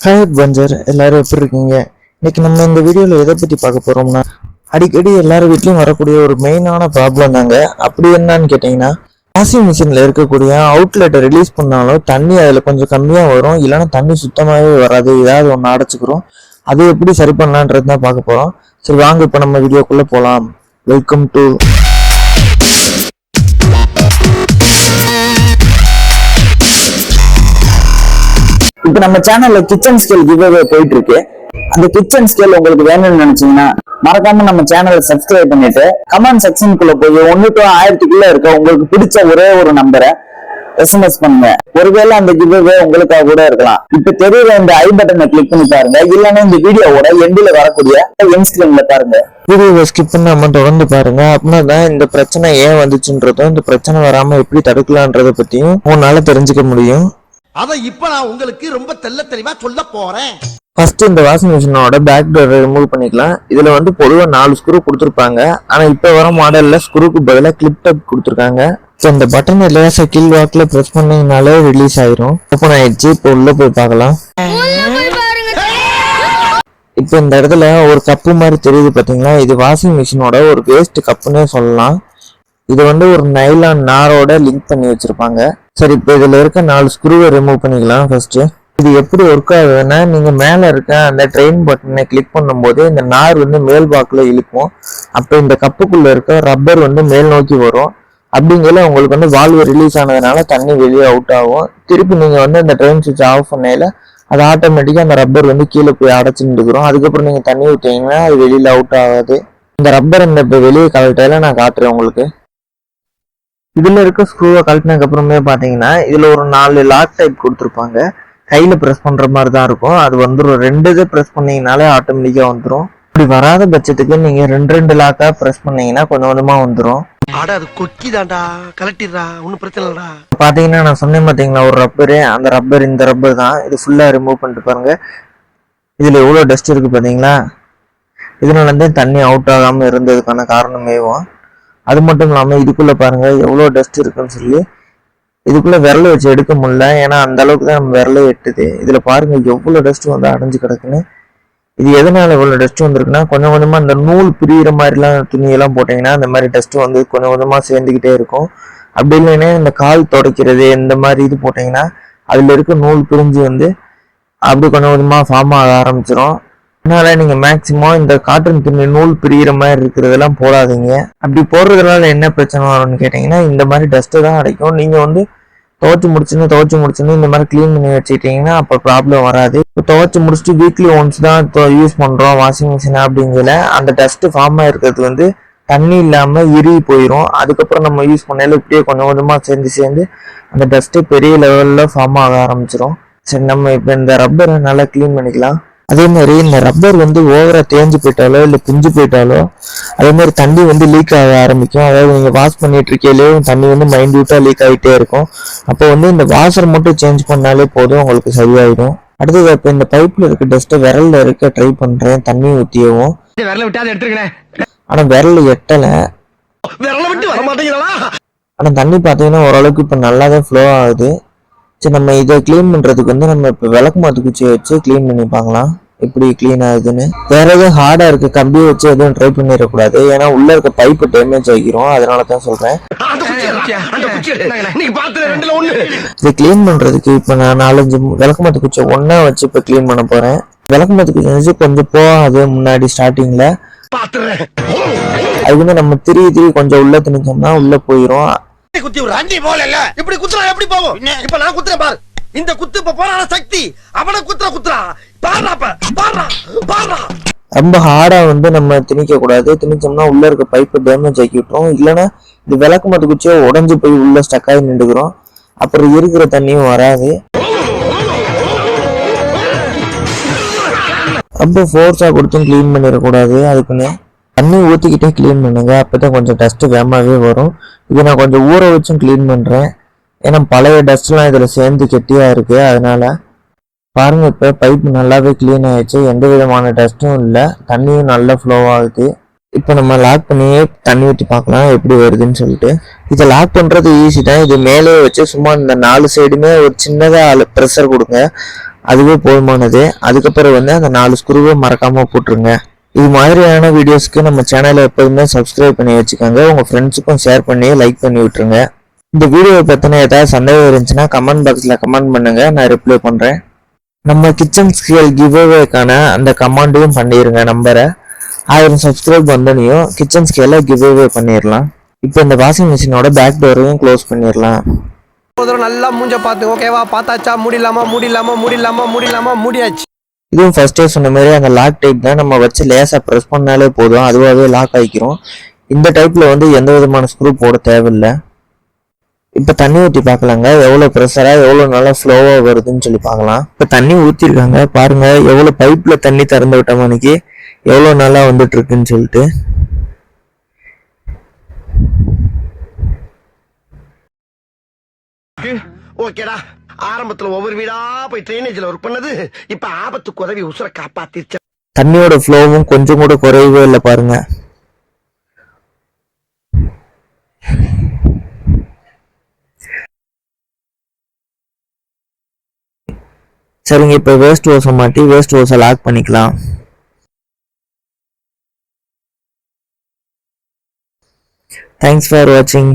Hi puncture எல்லாரும் எப்படி இருக்கீங்க? இன்னைக்கு நம்ம இந்த வீடியோவில் எதை பற்றி பார்க்க போகிறோம்னா அடிக்கடி எல்லார் வீட்லையும் வரக்கூடிய ஒரு மெயினான ப்ராப்ளம் தாங்க. அப்படி என்னன்னு கேட்டிங்கன்னா வாஷிங் மிஷினில் இருக்கக்கூடிய அவுட்லெட்டை ரிலீஸ் பண்ணாலும் தண்ணி அதில் கொஞ்சம் கம்மியாக வரும். இல்லைன்னா தண்ணி சுத்தமாகவே வராது. ஏதாவது ஒன்று அடைச்சிக்கிறோம். அது எப்படி சரி பண்ணலான்றது தான் பார்க்க போகிறோம் சரி வாங்க இப்போ நம்ம வீடியோக்குள்ளே போகலாம் வெல்கம் டு இப்ப நம்ம சேனல்ல கிச்சன் ஸ்கேல் கிவ்வே போயிட்டு இருக்கு அந்த கிச்சன் ஸ்கேல் உங்களுக்கு வேணும்னு நினைச்சீங்கன்னா மறக்காம நம்ம சேனலை சப்ஸ்கிரைப் பண்ணிட்டு கமெண்ட் செக்ஷனுக்குள்ள போய் ஒன்னு டு ஆயிரத்துக்குள்ள இருக்க உங்களுக்கு பிடிச்ச ஒரே ஒரு நம்பரை எஸ்எம்எஸ் பண்ணுங்க. ஒருவேளை அந்த கிவ்வே உங்களுக்காக கூட இருக்கலாம். இப்ப தெரியல இந்த ஐ பட்டனை கிளிக் பண்ணி பாருங்க. இல்லைன்னா இந்த வீடியோவோட எண்டில் வரக்கூடிய என் ஸ்கிரீன்ல பாருங்க. வீடியோவை ஸ்கிப் பண்ணாம தொடர்ந்து பாருங்க. அப்படின்னா தான் இந்த பிரச்சனை ஏன் வந்துச்சுன்றதும் இந்த பிரச்சனை வராம எப்படி தடுக்கலான்றத பத்தியும் உன்னால தெரிஞ்சுக்க முடியும். அதை இப்ப நான் உங்களுக்கு ரொம்ப தெள்ள தெளிவா சொல்ல போறேன். ஃபர்ஸ்ட் இந்த வாஷிங் மிஷினோட பேக் டோர் ரிமூவ் பண்ணிக்கலாம். இதில் வந்து பொதுவாக நாலு ஸ்க்ரூ கொடுத்துருப்பாங்க. ஆனால் இப்போ வர மாடலில் ஸ்க்ரூக்கு பதிலாக கிளிப் டப் கொடுத்துருக்காங்க. ஸோ இந்த பட்டனை லேசா கீழ் வாக்கில் ப்ரெஸ் பண்ணிங்கனாலே ரிலீஸ் ஆயிரும். ஓப்பன் ஆயிடுச்சு. இப்போ உள்ளே போய் பார்க்கலாம். இப்போ இந்த இடத்துல ஒரு கப்பு மாதிரி தெரியுது பார்த்தீங்களா இது வாஷிங் மிஷினோட ஒரு வேஸ்ட் கப்புன்னே சொல்லலாம். இது வந்து ஒரு நைலான் நாரோட லிங்க் பண்ணி வச்சிருப்பாங்க. சரி இப்போ இதுல இருக்க நாலு ஸ்க்ரூவை ரிமூவ் பண்ணிக்கலாம் ஃபர்ஸ்ட் இது எப்படி ஒர்க் ஆகுதுன்னா நீங்க மேல இருக்க அந்த ட்ரெயின் பட்டனை கிளிக் பண்ணும்போது இந்த நார் வந்து மேல் பாக்குல இழுக்கும். அப்போ இந்த கப்புக்குள்ள இருக்க ரப்பர் வந்து மேல் நோக்கி வரும். அப்படிங்கல உங்களுக்கு வந்து வால்வு ரிலீஸ் ஆனதுனால தண்ணி வெளியே அவுட் ஆகும். திருப்பி நீங்க வந்து அந்த ட்ரெயின் சுவிட்ச் ஆஃப் பண்ணையில அது ஆட்டோமேட்டிக்கா அந்த ரப்பர் வந்து கீழே போய் அடைச்சுட்டு அதுக்கப்புறம் நீங்க தண்ணி ஊற்றிங்கன்னா அது வெளியில அவுட் ஆகாது. இந்த ரப்பர் இந்த இப்போ வெளியே கலட்டாயில நான் காட்டுறேன் உங்களுக்கு. இதுல இருக்க ஸ்க்ரூவை கழட்டினதுக்கு அப்புறமே பாத்தீங்கன்னா இதுல ஒரு நாலு லாக் டைப் கொடுத்துருப்பாங்க. கையில பிரஸ் பண்ற மாதிரி தான் இருக்கும். அது வந்துடும் ரெண்டு இது பிரஸ் பண்ணீங்கனாலே ஆட்டோமேட்டிக்கா வந்துடும் இப்படி வராத பட்சத்துக்கு நீங்க ரெண்டு ரெண்டு லாக்கா பிரஸ் பண்ணீங்கன்னா கொஞ்சம் கொஞ்சமா வந்துடும் அட அது கொக்கி தான்டா கலட்டிடுறா ஒன்னும் பிரச்சனை இல்லடா. பாத்தீங்கன்னா நான் சொன்னேன் பாத்தீங்களா ஒரு ரப்பரு அந்த ரப்பர் இந்த ரப்பர் தான். இது ஃபுல்லா ரிமூவ் பண்ணிட்டு பாருங்க. இதுல எவ்வளவு டஸ்ட் இருக்கு பாத்தீங்களா? இதனால இருந்து தண்ணி அவுட் ஆகாம இருந்ததுக்கான காரணமேவும் அது மட்டும் இல்லாமல் இதுக்குள்ளே பாருங்கள் எவ்வளோ டஸ்ட் இருக்குன்னு சொல்லி இதுக்குள்ளே விரல வச்சு எடுக்க முடியல. ஏன்னா அந்த அளவுக்கு தான் நம்ம விரலை எட்டுது. இதில் பாருங்கள் எவ்வளோ டஸ்ட் வந்து அடைஞ்சு கிடக்குன்னு. இது எதனால் இவ்வளோ டஸ்ட் வந்திருக்குன்னா கொஞ்சம் கொஞ்சமாக இந்த நூல் பிரியிற மாதிரிலாம் துணியெல்லாம் போட்டிங்கன்னா அந்த மாதிரி டஸ்ட்டு வந்து கொஞ்சம் கொஞ்சமாக சேர்ந்துக்கிட்டே இருக்கும். அப்படி இல்லைன்னா இந்த கால் துடைக்கிறது இந்த மாதிரி இது போட்டிங்கன்னா அதில் இருக்க நூல் பிரிஞ்சு வந்து அப்படி கொஞ்சம் கொஞ்சமாக ஃபார்ம் ஆக ஆரம்பிச்சிடும் அதனால நீங்க மேக்சிமம் இந்த காட்டன் துணி நூல் பிரியிற மாதிரி இருக்கிறதெல்லாம் போடாதீங்க. அப்படி போடுறதுனால என்ன பிரச்சனை வரும்னு கேட்டீங்கன்னா இந்த மாதிரி டஸ்ட்டு தான் அடைக்கும். நீங்க வந்து துவச்சி முடிச்சுன்னு துவச்சி முடிச்சுன்னு இந்த மாதிரி க்ளீன் பண்ணி வச்சுக்கிட்டீங்கன்னா அப்போ ப்ராப்ளம் வராது. இப்போ துவச்சி முடிச்சுட்டு வீக்லி ஒன்ஸ் தான் யூஸ் பண்ணுறோம் வாஷிங் மிஷின் அப்படிங்கல அந்த டஸ்ட்டு ஃபார்ம் இருக்கிறது வந்து தண்ணி இல்லாமல் இறுகி போயிடும் அதுக்கப்புறம் நம்ம யூஸ் பண்ணையில இப்படியே கொஞ்சம் கொஞ்சமாக சேர்ந்து சேர்ந்து அந்த டஸ்ட்டு பெரிய லெவலில் ஃபார்ம் ஆக ஆரம்பிச்சிடும் சரி நம்ம இப்போ இந்த ரப்பரை நல்லா க்ளீன் பண்ணிக்கலாம். அதே மாதிரி இந்த ரப்பர் வந்து ஓவரா தேஞ்சு போயிட்டாலோ இல்லை பிஞ்சு போயிட்டாலோ அதே மாதிரி தண்ணி வந்து லீக் ஆக ஆரம்பிக்கும். அதாவது நீங்க வாஷ் பண்ணிட்டு இருக்கையிலே தண்ணி வந்து மைன்யூட்டா லீக் ஆகிட்டே இருக்கும். அப்போ வந்து இந்த வாஷர் மட்டும் சேஞ்ச் பண்ணாலே போதும் உங்களுக்கு சரியாயிடும். அடுத்தது இப்போ இந்த பைப்ல இருக்க டஸ்ட்டை விரல்ல இருக்க ட்ரை பண்றேன் தண்ணி ஊற்றியவும் விரல விட்டு அதை எடுத்துருக்கேன். ஆனா விரல் எட்டலை. விரல விட்டு வர மாட்டேங்கிறா ஆனா தண்ணி பார்த்தீங்கன்னா ஓரளவுக்கு இப்போ நல்லா தான் ஃப்ளோ ஆகுது. சரி நம்ம இதை க்ளீன் பண்றதுக்கு வந்து நம்ம இப்போ விளக்கு மாத்து குச்சியை வச்சு க்ளீன் பண்ணி பார்க்கலாம். எப்படி க்ளீன் ஆகுதுன்னு. வேற எதுவும் ஹார்டா இருக்க கம்பியை வச்சு எதுவும் ட்ரை பண்ணிடக்கூடாது. ஏன்னா உள்ள இருக்க பைப்பு டேமேஜ் ஆகிரும். அதனால தான் ஒண்ணு இதை க்ளீன் பண்றதுக்கு இப்போ நான் நாலஞ்சு விளக்கு மாத்து குச்சியை ஒண்ணா வச்சு இப்போ க்ளீன் பண்ண போறேன். விளக்கு மாத்து குச்சி கொஞ்சம் போகாது முன்னாடி ஸ்டார்டிங்ல பாத்துறேன். அது வந்து நம்ம திரி திரி கொஞ்சம் உள்ள திணிச்சோம்னா உள்ள போயிரும். குத்தி ஒரு அண்டி போல இப்படி குத்துறா எப்படி போகும்? இப்ப நான் குத்துறேன் பாரு. இந்த குத்து இப்ப போறான சக்தி. அவனை குத்துற. குத்துறா பாடுறா பாடுறா பாடுறா ரொம்ப ஹார்டா வந்து நம்ம திணிக்க கூடாது. திணிச்சோம்னா உள்ள இருக்க பைப்பு டேமேஜ் ஆக்கி விட்டுரும். இல்லைன்னா இது விளக்கு மத்து குச்சியோ உடஞ்சு போய் உள்ள ஸ்டக் ஆகி நின்றுக்கிறோம். அப்புறம் இருக்கிற தண்ணியும் வராது. ரொம்ப ஃபோர்ஸா கொடுத்தும் க்ளீன் பண்ணிடக்கூடாது. அதுக்குன்னு தண்ணி ஊற்றிக்கிட்டே க்ளீன் பண்ணுங்கள் அப்போ தான் கொஞ்சம் டஸ்ட்டு வேகமாகவே வரும். இது நான் கொஞ்சம் ஊற வச்சும் க்ளீன் பண்ணுறேன் ஏன்னா பழைய டஸ்ட்லாம் இதில் சேர்ந்து கெட்டியாக இருக்குது அதனால் பாருங்கள் இப்போ பைப் நல்லாவே க்ளீன் ஆகிடுச்சு எந்த விதமான டஸ்ட்டும் இல்லை. தண்ணியும் நல்லா ஃப்ளோ ஆகுது. இப்போ நம்ம லாக் பண்ணியே தண்ணி ஊற்றி பார்க்கலாம். எப்படி வருதுன்னு சொல்லிட்டு. இதை லாக் பண்ணுறது ஈஸி தான். இது மேலே வச்சு சும்மா இந்த நாலு சைடுமே ஒரு சின்னதாக ப்ரெஷர் கொடுங்க. அதுவே போதுமானது. அதுக்கப்புறம் வந்து அந்த நாலு ஸ்க்ரூவை மறக்காமல் போட்டுருங்க. இது மாதிரியான வீடியோஸ்க்கு நம்ம சேனலை எப்போதுமே சப்ஸ்கிரைப் பண்ணி வச்சுக்கோங்க. உங்கள் ஃப்ரெண்ட்ஸுக்கும் ஷேர் பண்ணி லைக் பண்ணி விட்டுருங்க. இந்த வீடியோவை பற்றின ஏதாவது சந்தேகம் இருந்துச்சுன்னா கமெண்ட் பாக்ஸில் கமெண்ட் பண்ணுங்கள் நான் ரிப்ளை பண்ணுறேன் நம்ம கிச்சன் ஸ்கேல் கிவ்அவேக்கான அந்த கமாண்டையும் பண்ணிடுங்க நம்பரை. ஆயிரம் சப்ஸ்கிரைப் வந்தனையும் கிச்சன் ஸ்கேலை கிவ் அவே பண்ணிடலாம் இப்போ இந்த வாஷிங் மிஷினோட பேக் டோரையும் க்ளோஸ் பண்ணிடலாம் ஒரு தடவை நல்லா மூஞ்ச பார்த்து ஓகேவா பார்த்தாச்சா? முடியலாமா முடியலாமா முடியலாமா முடியலாமா முடியாச்சு. இதுவும் ஃபஸ்ட்டே சொன்ன மாதிரி அந்த லாக் டைப் தான் நம்ம வச்சு லேசாக ப்ரெஸ் பண்ணாலே போதும். அதுவாகவே லாக் ஆகிக்கிறோம். இந்த டைப்பில் வந்து எந்த விதமான ஸ்க்ரூ போட தேவையில்லை. இப்போ தண்ணி ஊற்றி பார்க்கலாங்க. எவ்வளோ ப்ரெஷராக எவ்வளோ நல்லா ஃப்ளோவாக வருதுன்னு சொல்லி பார்க்கலாம். இப்போ தண்ணி ஊற்றிருக்காங்க பாருங்கள் எவ்வளோ பைப்பில் தண்ணி திறந்து விட்ட மணிக்கு எவ்வளோ நல்லா வந்துட்டுருக்குன்னு சொல்லிட்டு. ஓகேடா. ஆரம்பத்துல ஒவ்வொரு வீடா போய் ட்ரைனேஜ்ல ஒர்க் பண்ணது இப்ப ஆபத்துக்கு உதவி உசுர காப்பாத்திருச்சு. தண்ணியோட ஃப்ளோவும் கொஞ்சம் கூட குறையவே இல்லை பாருங்க. சரிங்க இப்போ வேஸ்ட் ஓஸை மாட்டி வேஸ்ட் ஓஸை லாக் பண்ணிக்கலாம். தேங்க்ஸ் ஃபார் வாட்சிங்